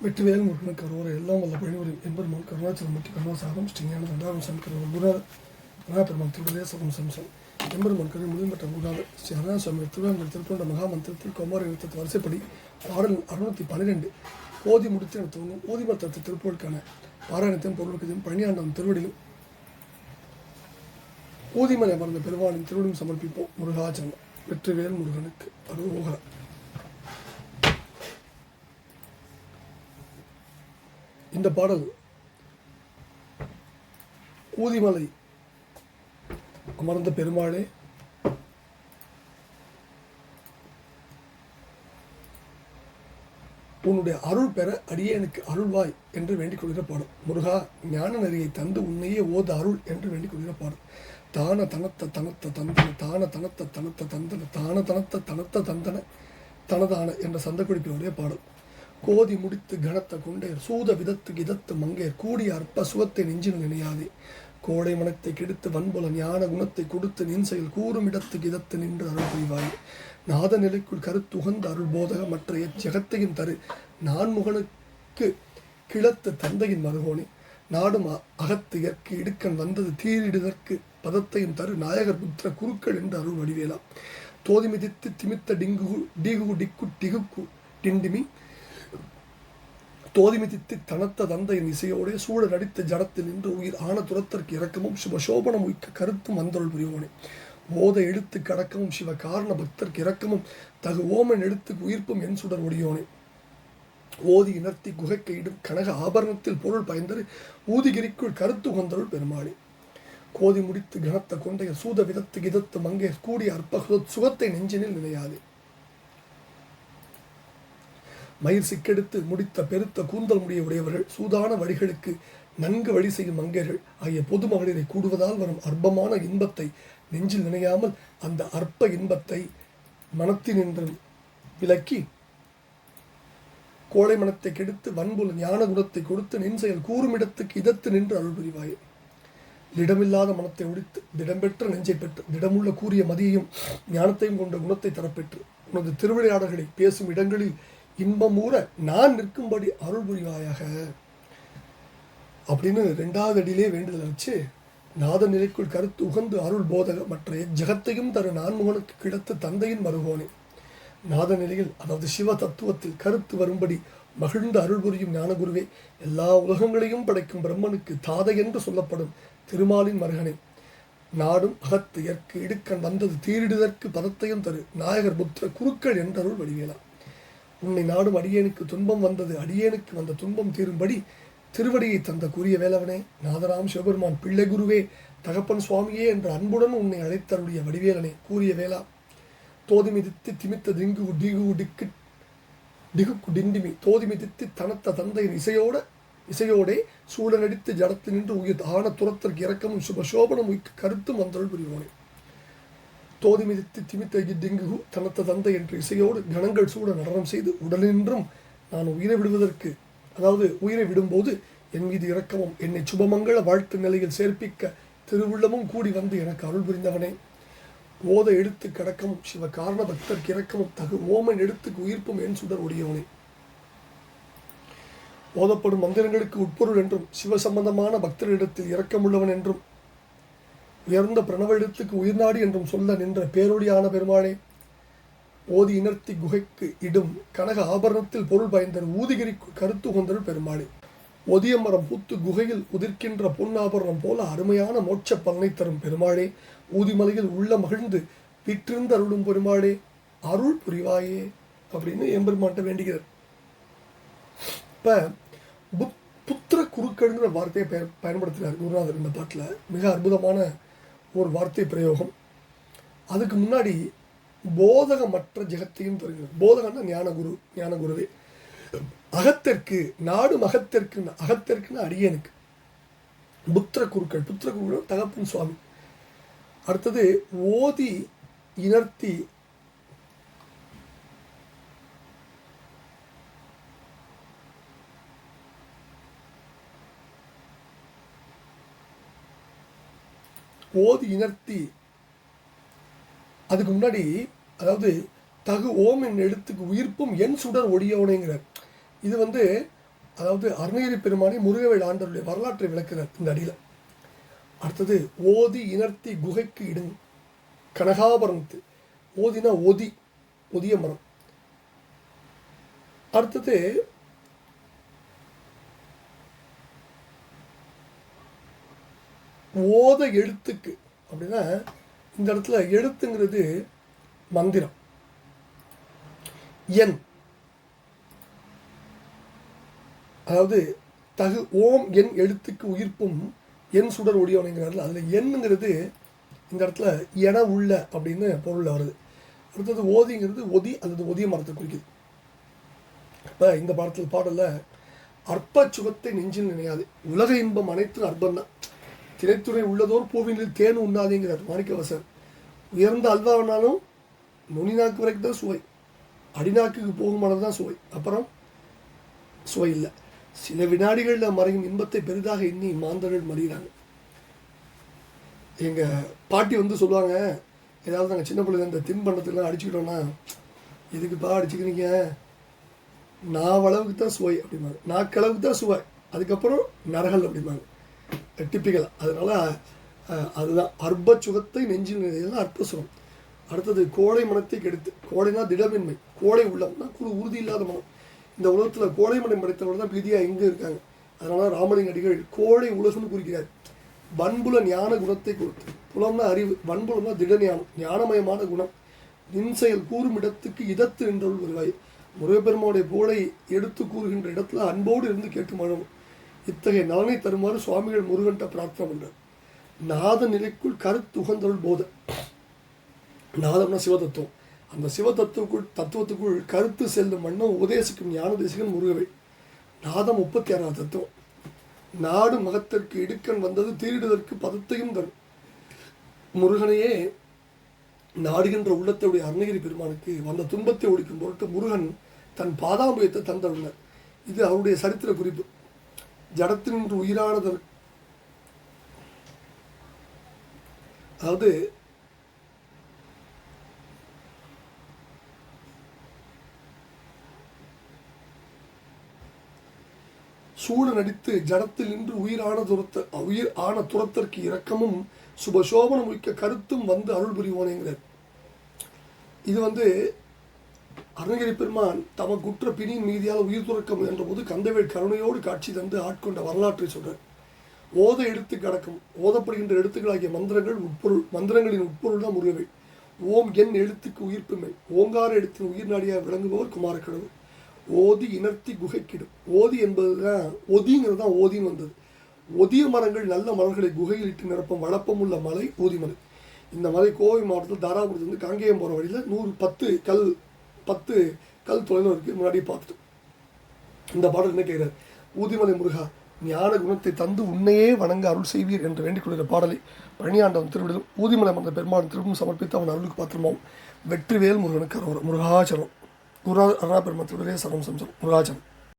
வெற்றிவேல் முருகன் கருவறை எல்லாம் வல்ல பழிவரும் என்பெருமான் கருணாச்சலமூர்த்தி கருணாசாரம் ஸ்ரீஞான தண்டாரம் சங்கர குருநாதர் மகாபெருமான் திருவிழே சகம் சம்சம் எம்பெருமான் கருவி முதல் மற்றும் குருநாதர் ஸ்ரீ அருணாசுவாமி திருவாங்கல் திருக்கொண்ட மகாமந்திரத்தில் குமார எழுத்தத்து வரிசைப்படி பாடல் அறுநூத்தி பன்னிரெண்டு ஓதி முடித்து என துவங்கும் ஓதிமத்தத்து திருப்பூருக்கான பாராயணத்தையும் பொருளுக்கத்தையும் பழனியாண்டம் திருவடியிலும் ஊதிமலை அமர்ந்த பெருவானின் திருவடியும் சமர்ப்பிப்போம் முருகாச்சலம் வெற்றிவேல் முருகனுக்கு அருகோகரா இந்த பாடல் ஊதிமலை அமர்ந்த பெருமாளே. உன்னுடைய அருள் பெற அடியேனுக்கு அருள்வாய் என்று வேண்டிக் கொள்கிற பாடல். முருகா ஞான நெறியை தந்து உன்னையே ஓத அருள் என்று வேண்டிக் கொள்கிற பாடல். தான தனத்த தனத்த தந்தன தான தனத்த தனத்த தந்தன தான தனத்த தனத்த தந்தன தனதான என்ற சந்தக்குடிப்பினுடைய பாடல். கோதி முடித்து கனத்த கொண்டேர் சூத விதத்து கிதத்து மங்கேர் கூடிய அற்ப சுகத்தை நெஞ்சில் நினையாதே கோடை மனத்தை கெடுத்து வன்புல ஞான குணத்தை கொடுத்து நின் செயல் கூறும் இடத்து கிதத்து நின்று அருள் புரிவாய். நாத நிலைக்குள் கருத்துகந்த அருள் போதக மற்ற எச்சகத்தையும் தரு. நான்முகனுக்கு கிளத்த தந்தையின் மருகோனே. நாடும் அ- அகத்து வந்தது தீரிடுதற்கு பதத்தையும் தரு. நாயகர் புத்திர குருக்கள் என்று அருள் வடிவேலாம் தோதி மிதித்து திமித்த டிங்கு டிகு டிக்கு டிகுக்கு டிண்டிமி தோதிமிதித்து தனத்த தந்தையின் இசையோடே சூழ நடித்த ஜடத்தில் நின்று உயிர் ஆன துரத்திற்கு இறக்கமும் சிவசோபனம் உய்க்க கருத்தும் வந்தொருள் புரிவோனே. ஓத எழுத்து கடக்கமும் சிவ காரண பக்தர்க்கு இறக்கமும் தகு ஓமன் எழுத்துக்கு உயிர்ப்பும் என் சுடர் ஒடியோனே. ஓதி இனர்த்தி குகைக்கு இடும் கனக ஆபரணத்தில் பொருள் பயந்தரு ஊதிகிரிக்குள் கருத்து கொந்தருள் பெருமாளே. கோதி முடித்து கனத்த கொண்டைய சூத விதத்து கிதத்து மங்கே கூடிய அற்பகுத சுகத்தை நெஞ்சினில் நினையாதே மயிர் சிக்கெடுத்து முடித்த பெருத்த கூந்தல் முடிய உடையவர்கள் சூதான வழிகளுக்கு நன்கு வழி செய்யும் மங்கையர்கள் ஆகிய பொது மகளிரை கூடுவதால் வரும் அற்பமான இன்பத்தை நெஞ்சில் நினையாமல் அந்த அற்ப இன்பத்தை மனத்தினின்று விலக்கி கோழை மனத்தை கெடுத்து வன்புல ஞான குணத்தை கொடுத்து நின் செயல் கூறுமிடத்துக்கு இதத்து நின்று அருள் புரிவாயே. திடமில்லாத மனத்தை ஒழித்து திடம்பெற்ற நெஞ்சை பெற்று திடமுள்ள கூறிய மதியையும் ஞானத்தையும் கொண்ட குணத்தை தரப்பெற்று உனது திருவிளையாடல்களை பேசும் இடங்களில் இன்பமூற நான் நிற்கும்படி அருள் புரிவாயாக? அப்படின்னு ரெண்டாவது அடியிலே வேண்டுதல் வச்சு நாத நிலைக்குள் கருத்து உகந்து அருள் போதக மற்ற ஜெகத்தையும் தரு நான்முகனுக்கு கிடத்த தந்தையின் மருகோனே நாத நிலையில் அதாவது சிவ தத்துவத்தில் கருத்து வரும்படி மகிழ்ந்த அருள் புரியும் ஞானகுருவே எல்லா உலகங்களையும் படைக்கும் பிரம்மனுக்கு தாதை என்று சொல்லப்படும் திருமாலின் மருகனே. நாடும் அகத்து எற்கு இடுக்கண் வந்தது தீரிடுதற்கு பதத்தையும் தரு நாயகர் புத்திர குருக்கள் என்றருள் வடிவேலாம் உன்னை நாடும் அடியேனுக்கு துன்பம் வந்தது அடியேனுக்கு வந்த துன்பம் தீரும்படி திருவடியை தந்த கூறிய வேலவனே நாதராம் சிவபெருமான் பிள்ளை குருவே தகப்பன் சுவாமியே என்ற அன்புடன் உன்னை அழைத்தருடைய வடிவேலனே கூறிய வேளா. தோதி மிதித்து திமித்த திங்கு டிகு டிக்கு டிகுக்கு டிண்டிமி தோதி மிதித்து தனத்த தந்தையின் இசையோட இசையோடே சூழலடித்து ஜடத்து நின்று உயிர் ஆன துரத்திற்கு இறக்கமும் சுபசோபனம் உயிர் கருத்தும் வந்தருள் புரிவோனே. தோதி மிதித்து திமித்தகி டிங்குகு தனத்த தந்தை என்ற இசையோடு கணங்கள் சூட நடனம் செய்து உடலின்றும் நான் உயிரை விடுவதற்கு அதாவது உயிரை விடும்போது என் மீது இரக்கமும் என்னை சுபமங்கள வாழ்த்து நிலையில் சேர்ப்பிக்க திருவுள்ளமும் கூடி வந்து எனக்கு அருள் புரிந்தவனே. ஓத எழுத்து கடக்கமும் சிவ காரண பக்தர்க்கு இறக்கமும் தகு ஓமன் எழுத்துக்கு உயிர்ப்பும் என் சுடர் உடையவனே ஓதப்படும் மந்திரங்களுக்கு உட்பொருள் என்றும் சிவ சம்பந்தமான பக்தரிடத்தில் இரக்கமுள்ளவன் என்றும் உயர்ந்த பிரணவ எழுத்துக்கு உயிர்நாடி என்றும் சொல்ல நின்ற பேரொழியான பெருமாளே ஓதி இனர்த்தி குகைக்கு இடும் கனக ஆபரணத்தில் பொருள் பயந்தர் ஊதிகிரிக்கு கருத்து கொண்டர் பெருமாளே. ஒதிய மரம் பூத்து குகையில் உதிர்க்கின்ற பொன்னாபரணம் போல அருமையான மோட்ச பலனை தரும் பெருமாளே ஊதிமலையில் உள்ள மகிழ்ந்து விற்றிருந்து அருளும் பெருமாளே அருள் புரிவாயே அப்படின்னு எம்பெருமான்ட்ட வேண்டுகிறார். இப்போ புத் புத்திர குருக்கள்ங்கிற வார்த்தையை பயன்படுத்துகிறார் குருநாதர் இந்த பாட்டில். மிக அற்புதமான ஒரு வார்த்தை பிரயோகம். அதுக்கு முன்னாடி போதகமற்ற ஜெகத்தையும் தருகிறார். போதகம்னா ஞானகுரு ஞானகுருவே. அகத்திற்கு நாடு அகத்திற்கு அகத்திற்குன்னு அடியனுக்கு. புத்திர குருக்கள் புத்திர குருக்கள் தகப்பன் சுவாமி. அடுத்தது ஓதி இனர்த்தி ஓதி இனர்த்தி. அதுக்கு முன்னாடி அதாவது தகு ஓம் என் எழுத்துக்கு உயிர்ப்பும் என் சுடர் ஒடியவனேங்கிறார். இது வந்து அதாவது அருணகிரி பெருமானி முருகவேல் ஆண்டருடைய வரலாற்றை விளக்குகிறார் இந்த அடியில். அடுத்தது ஓதி இனர்த்தி குகைக்கு இடுங்க கனகாபரணத்து ஓதினா ஒதி ஒதிய மரம். அடுத்தது ஓத எழுத்துக்கு அப்படின்னா இந்த இடத்துல எழுத்துங்கிறது மந்திரம். எண் அதாவது தகு ஓம் என் எழுத்துக்கு உயிர்ப்பும் என் சுடர் ஒடியோனைங்கிறார்கள் அதில் எண்ணுங்கிறது இந்த இடத்துல என உள்ள அப்படின்னு பொருளில் வருது. அடுத்தது ஓதிங்கிறது ஒதி அல்லது ஒதிய மரத்தை குறிக்குது. இப்போ இந்த பாடத்தில் பாடலில் அற்ப சுகத்தை நெஞ்சில் நினையாது. உலக இன்பம் அனைத்தும் அற்பம் தான் திரைத்துறை உள்ளதோர் பூவினில் தேன் உண்ணாதேங்கிறார். மாணிக்கவாசர். உயர்ந்த அல்வானாலும் நுனி நாக்கு வரைக்கும் தான் சுவை. அடிநாக்குக்கு போகுமானது தான் சுவை. அப்புறம் சுவை இல்லை. சில வினாடிகளில் மறையும் இன்பத்தை பெரிதாக எண்ணி மாந்தர்கள் மறிகிறாங்க. எங்கள் பாட்டி வந்து சொல்லுவாங்க ஏதாவது நாங்கள் சின்ன பிள்ளைங்க இந்த தின்பண்டத்துலாம் அடிச்சுக்கிட்டோன்னா இதுக்குப்பா அடிச்சுக்கிறீங்க? நாவளவுக்கு தான் சுவை அப்படிம்பாங்க. நாக்களவுக்கு தான் சுவை. அதுக்கப்புறம் நரகல் அப்படிம்பாங்க. டிப்பிக்கல் அதனால் அதுதான். அற்ப சுகத்தை நெஞ்சில் நிறையதான் அற்ப சுகம் அடுத்தது கோழை மனத்தை கெடுத்து. கோழைனா திடமின்மை. கோழை உள்ளம்னா குழு உறுதி இல்லாத மனம். இந்த உலகத்தில் கோழை மனம் படைத்தவர்கள் தான் பிரிதியாக எங்கே இருக்காங்க. அதனால் ராமலிங்க அடிகள் கோழை உலகம்னு குறிக்கிறார் வன்புல ஞான குணத்தை கொடுத்து. புலம்னா அறிவு. வன்புலம்னா திட ஞானம் ஞானமயமான குணம். நின்செயல் கூறும் இடத்துக்கு இதத்து நின்றவள் வருவாய். முருகப்பெருமாவுடைய புகழை எடுத்து கூறுகின்ற இடத்துல அன்போடு இருந்து கேட்டு மழவும் இத்தகைய நலனை தருமாறு சுவாமிகள் முருகன்ட்ட பிரார்த்தனை பண்ணார் நாத நிலைக்குள் கருத்து உகந்தருள் போத. நாதம்னா சிவதத்துவம். அந்த சிவதத்துவக்குள் தத்துவத்துக்குள் கருத்து செல்லும் வண்ணம் உபதேசிக்கும் ஞான தேசிகன் முருகவை. நாதம் முப்பத்தி ஆறாவது தத்துவம். நாடு மகத்திற்கு இடுக்கன் வந்தது தீரிடுதற்கு பதத்தையும் தரும். முருகனையே நாடுகின்ற உள்ளத்தையுடைய அருணகிரி பெருமானுக்கு வந்த துன்பத்தை ஒழிக்கும் பொருட்டு முருகன் தன் பாதாம்பயத்தை தந்தருள்ளார் இது அவருடைய சரித்திர குறிப்பு. ஜடத்தினின்று உயிரானதற்கு அதாவது சூழ நடித்து ஜடத்தில் நின்று உயிரான துரத்த உயிர் ஆன துரத்திற்கு இரக்கமும் சுபசோபனம் மிக்க கருத்தும் வந்து அருள் புரிவோனேங்கிறார். இது வந்து அருணகிரி பெருமான் தமக்குற்ற பிணியின் மீதியால் உயிர் துறக்க முயன்ற போது கந்தவேல் கருணையோடு காட்சி தந்து ஆட்கொண்ட வரலாற்றை சொல்கிறார் ஓத எடுத்து கடக்கும் ஓதப்படுகின்ற எழுத்துக்களாகிய மந்திரங்கள் உட்பொருள் மந்திரங்களின் உட்பொருள் தான் முருகவை ஓம் என் எழுத்துக்கு உயிர்ப்புமை ஓங்கார எழுத்தின் உயிர் நாடியாக விளங்குபவர் குமாரக்கடவுள் ஓதி இனர்த்தி குகைக்கிடும். ஓதி என்பது தான் ஒதிங்கிறது தான் ஓதின்னு வந்தது. ஒதிய மரங்கள் நல்ல மலர்களை குகையில் இட்டு நிரப்பும் வளப்பம் உள்ள மலை ஊதிமலை. இந்த மலை கோவை மாவட்டத்தில் தாராபுரத்துலேருந்து காங்கேயம் போகிற வழியில் நூறு பத்து கல் பத்து கல் தொலைவில் இருக்குது முன்னாடியே பார்த்துட்டோம். இந்த பாடல் என்ன கேட்கிறார்? ஊதிமலை முருகா ஞான குணத்தை தந்து உன்னையே வணங்க அருள் செய்வீர் என்று வேண்டிக் கொள்கிற பாடலை பழனியாண்டவன் திருவிடலும் ஊதிமலை மந்த பெருமான் திருப்பும் சமர்ப்பித்து அவன் அருளுக்கு பாத்திரமாவும் வெற்றிவேல் முருகனுக்கு அரோர முருகாச்சரம். குரு அருணா பெருமாள் திருவிடலே சரம் சம்சரம். முருகாச்சரம்.